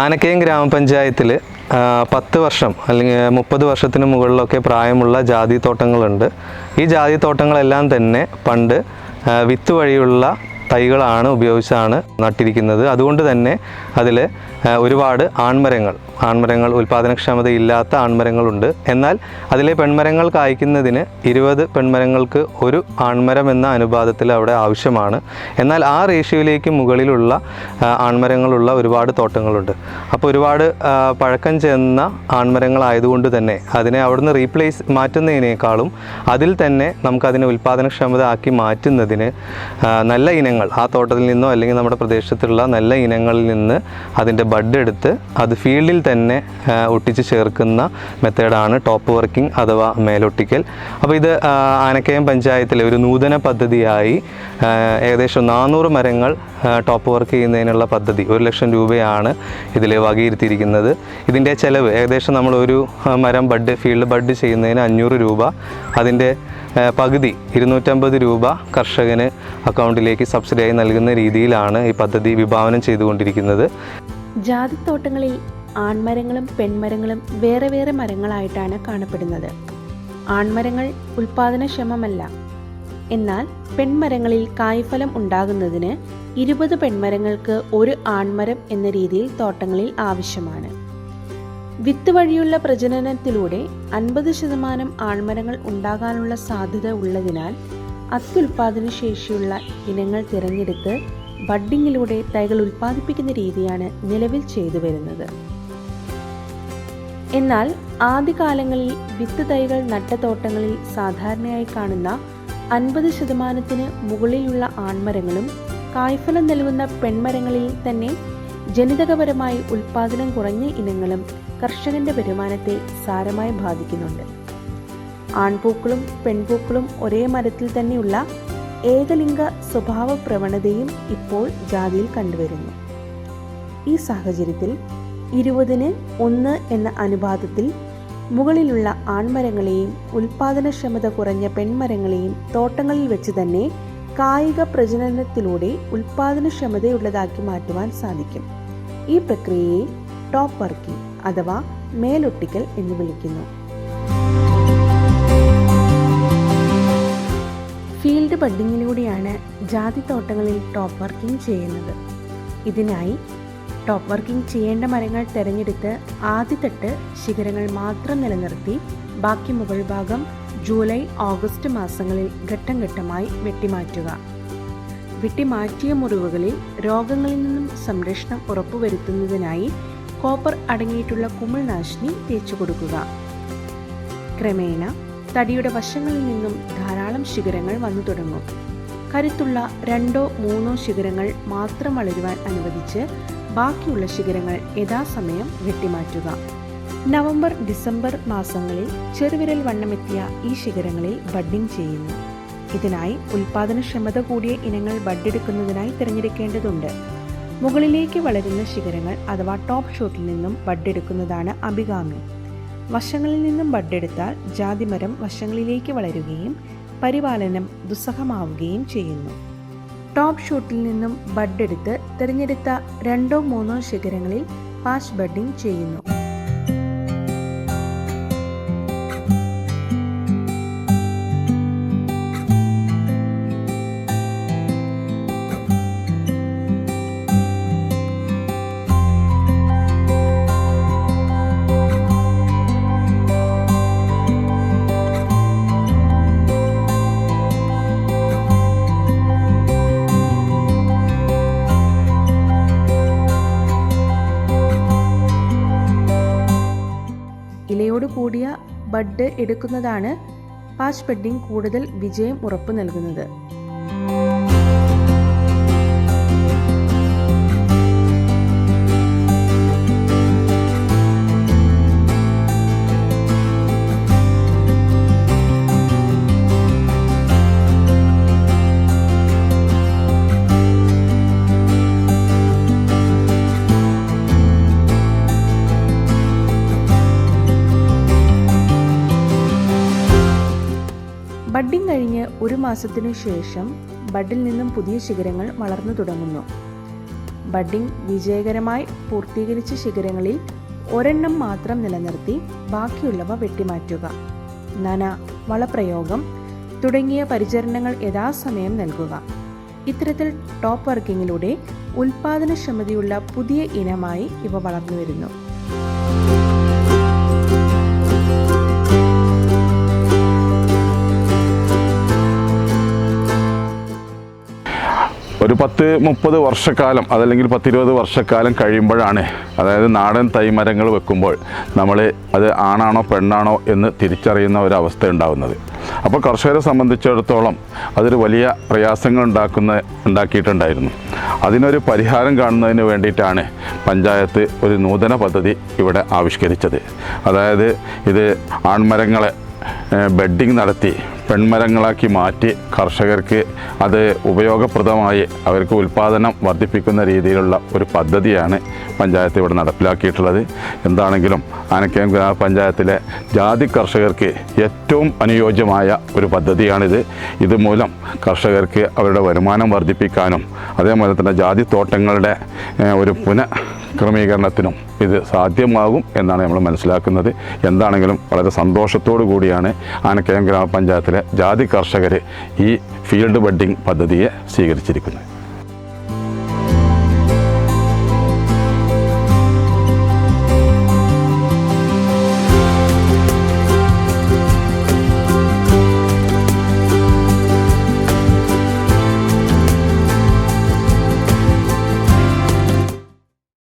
ആനക്കയം ഗ്രാമപഞ്ചായത്തിൽ പത്ത് വർഷം അല്ലെങ്കിൽ മുപ്പത് വർഷത്തിന് മുകളിലൊക്കെ പ്രായമുള്ള ജാതി തോട്ടങ്ങളുണ്ട് ഈ ജാതി തോട്ടങ്ങളെല്ലാം തന്നെ പണ്ട് വിത്ത് വഴിയുള്ള തൈകളാണ് ഉപയോഗിച്ചാണ് നട്ടിരിക്കുന്നത്. അതുകൊണ്ട് തന്നെ അതിൽ ഒരുപാട് ആൺമരങ്ങൾ. ആൺമരങ്ങൾ ഉൽപ്പാദനക്ഷമതയില്ലാത്ത ആൺമരങ്ങളുണ്ട്. എന്നാൽ അതിലെ പെൺമരങ്ങൾ കായ്ക്കുന്നതിന് ഇരുപത് പെൺമരങ്ങൾക്ക് ഒരു ആൺമരം എന്ന അനുപാതത്തിൽ അവിടെ ആവശ്യമാണ്. എന്നാൽ ആ റേഷ്യോയിലേക്ക് മുകളിലുള്ള ആൺമരങ്ങളുള്ള ഒരുപാട് തോട്ടങ്ങളുണ്ട്. അപ്പോൾ ഒരുപാട് പഴക്കം ചെന്ന ആൺമരങ്ങളായതുകൊണ്ട് തന്നെ അതിനെ അവിടുന്ന് റീപ്ലേസ് മാറ്റുന്നതിനേക്കാളും അതിൽ തന്നെ നമുക്കതിനെ ഉൽപ്പാദനക്ഷമത ആക്കി മാറ്റുന്നതിന് നല്ല ഇനങ്ങൾ ആ തോട്ടത്തിൽ നിന്നോ അല്ലെങ്കിൽ നമ്മുടെ പ്രദേശത്തുള്ള നല്ല ഇനങ്ങളിൽ നിന്ന് അതിന്റെ ബഡ് എടുത്ത് അത് ഫീൽഡിൽ തന്നെ ഒട്ടിച്ച് ചേർക്കുന്ന മെത്തേഡാണ് ടോപ്പ് വർക്കിംഗ് അഥവാ മേലൊട്ടിക്കൽ. അപ്പോൾ ഇത് ആനക്കയം പഞ്ചായത്തിലെ ഒരു നൂതന പദ്ധതിയായി ഏകദേശം നാനൂറ് മരങ്ങൾ ടോപ്പ് വർക്ക് ചെയ്യുന്നതിനുള്ള പദ്ധതി ഒരു ലക്ഷം രൂപയാണ് ഇതിൽ വകയിരുത്തിയിരിക്കുന്നത്. ഇതിന്റെ ചിലവ് ഏകദേശം നമ്മൾ ഒരു മരം ബഡ് ഫീൽഡ് ബഡ് ചെയ്യുന്നതിന് അഞ്ഞൂറ് രൂപ. അതിന്റെ പകുതി ഇരുന്നൂറ്റമ്പത് രൂപ കർഷകന് അക്കൗണ്ടിലേക്ക് സബ്സിഡിയായി നൽകുന്ന രീതിയിലാണ് ഈ പദ്ധതി വിഭാവനം ചെയ്തുകൊണ്ടിരിക്കുന്നത്. ജാതിത്തോട്ടങ്ങളിൽ ആൺമരങ്ങളും പെൺമരങ്ങളും വേറെ വേറെ മരങ്ങളായിട്ടാണ് കാണപ്പെടുന്നത്. ആൺമരങ്ങൾ ഉൽപാദനക്ഷമമല്ല. എന്നാൽ പെൺമരങ്ങളിൽ കായ്ഫലം ഉണ്ടാകുന്നതിന് ഇരുപത് പെൺമരങ്ങൾക്ക് ഒരു ആൺമരം എന്ന രീതിയിൽ തോട്ടങ്ങളിൽ ആവശ്യമാണ്. വിത്ത് വഴിയുള്ള പ്രജനനത്തിലൂടെ അൻപത് ശതമാനം ആൺമരങ്ങൾ ഉണ്ടാകാനുള്ള സാധ്യത ഉള്ളതിനാൽ അത്യുൽപാദന ശേഷിയുള്ള ഇനങ്ങൾ തിരഞ്ഞെടുത്ത് ബഡ്ഡിങ്ങിലൂടെ തൈകൾ ഉൽപ്പാദിപ്പിക്കുന്ന രീതിയാണ് നിലവിൽ ചെയ്തു വരുന്നത്. എന്നാൽ ആദ്യകാലങ്ങളിൽ വിത്ത് തൈകൾ നട്ട തോട്ടങ്ങളിൽ സാധാരണയായി കാണുന്ന അൻപത് ശതമാനത്തിന് മുകളിലുള്ള ആൺമരങ്ങളും കായ്ഫലം നൽകുന്ന പെൺമരങ്ങളിൽ തന്നെ ജനിതകപരമായി ഉൽപാദനം കുറഞ്ഞ ഇനങ്ങളും കർഷകന്റെ വരുമാനത്തെ സാരമായി ബാധിക്കുന്നുണ്ട്. ആൺപൂക്കളും പെൺപൂക്കളും ഒരേ മരത്തിൽ തന്നെയുള്ള ഏകലിംഗ സ്വഭാവ പ്രവണതയും ഇപ്പോൾ ജാതിയിൽ കണ്ടുവരുന്നു. ഈ സാഹചര്യത്തിൽ ഇരുപതിന് ഒന്ന് എന്ന അനുപാതത്തിൽ മുകളിലുള്ള ആൺമരങ്ങളെയും ഉൽപാദനക്ഷമത കുറഞ്ഞ പെൺമരങ്ങളെയും തോട്ടങ്ങളിൽ വെച്ച് തന്നെ കായിക പ്രജനനത്തിലൂടെ ഉൽപാദനക്ഷമതയുള്ളതാക്കി മാറ്റുവാൻ സാധിക്കും. ഈ പ്രക്രിയയെ ടോപ്പ് വർക്കിംഗ് അഥവാ മേലൊട്ടിക്കൽ എന്ന് വിളിക്കുന്നു. ഫീൽഡ് ബഡ്ഡിങ്ങിലൂടെയാണ് ജാതിത്തോട്ടങ്ങളിൽ ടോപ്പ് വർക്കിംഗ് ചെയ്യുന്നത്. ഇതിനായി ടോപ്പ് വർക്കിംഗ് ചെയ്യേണ്ട മരങ്ങൾ തിരഞ്ഞെടുത്ത് ആദ്യത്തെട്ട് ശിഖരങ്ങൾ മാത്രം നിലനിർത്തി ബാക്കി മുകൾ ഭാഗം ജൂലൈ ഓഗസ്റ്റ് മാസങ്ങളിൽ ഘട്ടം ഘട്ടമായി വെട്ടിമാറ്റുക. വെട്ടിമാറ്റിയ മുറിവുകളിൽ രോഗങ്ങളിൽ നിന്നും സംരക്ഷണം ഉറപ്പുവരുത്തുന്നതിനായി കോപ്പർ അടങ്ങിയിട്ടുള്ള കുമിൾനാശിനി തേച്ചു കൊടുക്കുക ക്രമേണ തടിയുടെ വശങ്ങളിൽ നിന്നും ധാരാളം ശിഖരങ്ങൾ വന്നു തുടങ്ങും. കരുത്തുള്ള രണ്ടോ മൂന്നോ ശിഖരങ്ങൾ മാത്രം വളരുവാൻ അനുവദിച്ച് ബാക്കിയുള്ള ശിഖരങ്ങൾ യഥാസമയം വെട്ടിമാറ്റുക. നവംബർ ഡിസംബർ മാസങ്ങളിൽ ചെറുവിരൽ വണ്ണമെത്തിയ ഈ ശിഖരങ്ങളിൽ ബഡ്ഡിംഗ് ചെയ്യുന്നു. ഇതിനായി ഉൽപാദനക്ഷമത കൂടിയ ഇനങ്ങൾ ബഡ്ഡെടുക്കുന്നതിനായി തിരഞ്ഞെടുക്കേണ്ടതുണ്ട്. മുകളിലേക്ക് വളരുന്ന ശിഖരങ്ങൾ അഥവാ ടോപ്പ് ഷൂട്ടിൽ നിന്നും ബഡ്ഡെടുക്കുന്നതാണ് അഭികാമ്യം. വശങ്ങളിൽ നിന്നും ബഡ്ഡെടുത്താൽ ജാതിമരം വശങ്ങളിലേക്ക് വളരുകയും പരിപാലനം ദുസ്സഹമാവുകയും ചെയ്യുന്നു. ടോപ്പ് ഷൂട്ടിൽ നിന്നും ബഡ് എടുത്ത് തിരഞ്ഞെടുത്ത രണ്ടോ മൂന്നോ ശിഖരങ്ങളിൽ പാച്ച് ബഡ്ഡിംഗ് ചെയ്യുന്നു. കൂടിയ ബഡ് എടുക്കുന്നതാണ് പാച്ച് ബഡ്ഡിംഗ് കൂടുതൽ വിജയം ഉറപ്പു നൽകുന്നത്. കഴിഞ്ഞ് ഒരു മാസത്തിനു ശേഷം ബഡിൽ നിന്നും പുതിയ ശിഖരങ്ങൾ വളർന്നു തുടങ്ങുന്നു. ബഡ്ഡിംഗ് വിജയകരമായി പൂർത്തീകരിച്ച ശിഖരങ്ങളിൽ ഒരെണ്ണം മാത്രം നിലനിർത്തി ബാക്കിയുള്ളവ വെട്ടിമാറ്റുക. നന വളപ്രയോഗം തുടങ്ങിയ പരിചരണങ്ങൾ യഥാസമയം നൽകുക. ഇത്തരത്തിൽ ടോപ്പ് വർക്കിങ്ങിലൂടെ ഉൽപാദനക്ഷമതയുള്ള പുതിയ ഇനമായി ഇവ വളർന്നു വരുന്നു ഒരു പത്ത് മുപ്പത് വർഷക്കാലം അതല്ലെങ്കിൽ പത്തിരുപത് വർഷക്കാലം കഴിയുമ്പോഴാണ്. അതായത് നാടൻ തൈമരങ്ങൾ വെക്കുമ്പോൾ നമ്മൾ അത് ആണാണോ പെണ്ണാണോ എന്ന് തിരിച്ചറിയുന്ന ഒരവസ്ഥ ഉണ്ടാകുന്നത് അപ്പോൾ കർഷകരെ സംബന്ധിച്ചിടത്തോളം അതൊരു വലിയ പ്രയാസങ്ങൾ ഉണ്ടാക്കുന്ന ഉണ്ടാക്കിയിട്ടുണ്ടായിരുന്നു. അതിനൊരു പരിഹാരം കാണുന്നതിന് വേണ്ടിയിട്ടാണ് പഞ്ചായത്ത് ഒരു നൂതന പദ്ധതി ഇവിടെ ആവിഷ്കരിച്ചത്. അതായത് ഇത് ആൺമരങ്ങളെ ബെഡിങ് നടത്തി പെൺമരങ്ങളാക്കി മാറ്റി കർഷകർക്ക് അത് ഉപയോഗപ്രദമായി അവർക്ക് ഉൽപ്പാദനം വർദ്ധിപ്പിക്കുന്ന രീതിയിലുള്ള ഒരു പദ്ധതിയാണ് പഞ്ചായത്ത് ഇവിടെ നടപ്പിലാക്കിയിട്ടുള്ളത്. എന്താണെങ്കിലും ആനക്കയം ഗ്രാമപഞ്ചായത്തിലെ ജാതി കർഷകർക്ക് ഏറ്റവും അനുയോജ്യമായ ഒരു പദ്ധതിയാണിത്. ഇതുമൂലം കർഷകർക്ക് അവരുടെ വരുമാനം വർദ്ധിപ്പിക്കാനും അതേപോലെ തന്നെ ജാതി തോട്ടങ്ങളുടെ ഒരു പുന ക്രമീകരണത്തിനും ഇത് സാധ്യമാകും എന്നാണ് നമ്മൾ മനസ്സിലാക്കുന്നത്. എന്താണെങ്കിലും വളരെ സന്തോഷത്തോടു കൂടിയാണ് ആനക്കയം ഗ്രാമപഞ്ചായത്തിലെ ജാതി കർഷകർ ഈ ഫീൽഡ് ബഡ്ഡിംഗ് പദ്ധതിയെ സ്വീകരിച്ചിരിക്കുന്നത്.